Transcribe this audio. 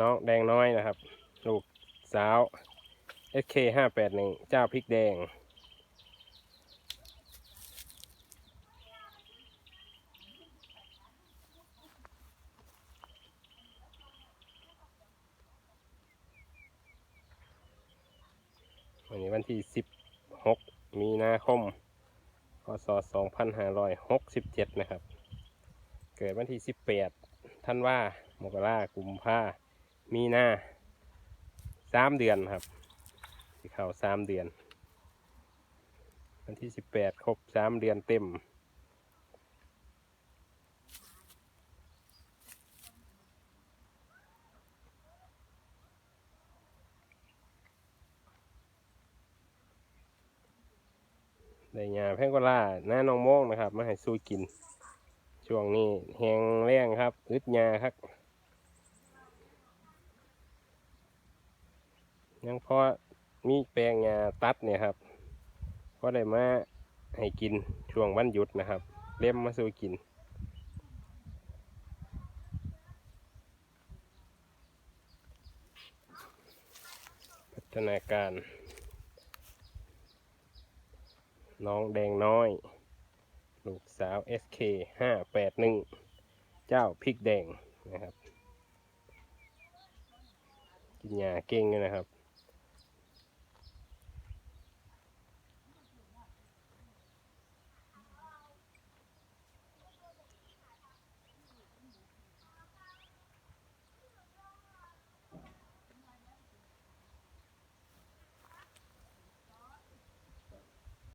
น้องแดงน้อยนะครับ ลูกสาว SK ห้าแปดหนึ่งเจ้าพริกแดง วันนี้วันที่สิบหกมีนาคมพศสองพันห้าร้อยหกสิบเจ็ดนะครับ เกิดวันที่สิบแปดท่านว่า มกรากุมภา มีนาสามเดือนครับที่เข้าสามเดือน วันที่สิบแปดครบสามเดือนเต็ม ได้ยาแพงโกล่าหน้าน้องโมงนะครับ มาให้สู้กิน ช่วงนี้แหงแรงครับ อึดยาครับ ยังพอมีแปลงยาตัดเนี่ยครับพอได้มาให้กินช่วงวันหยุดนะครับ เล่มมาสู้กินพัฒนาการ น้องแดงน้อย ลูกสาว SK ห้าแปดหนึ่งเจ้าพริกแดงนะครับ กินยาเก่งเลยนะครับ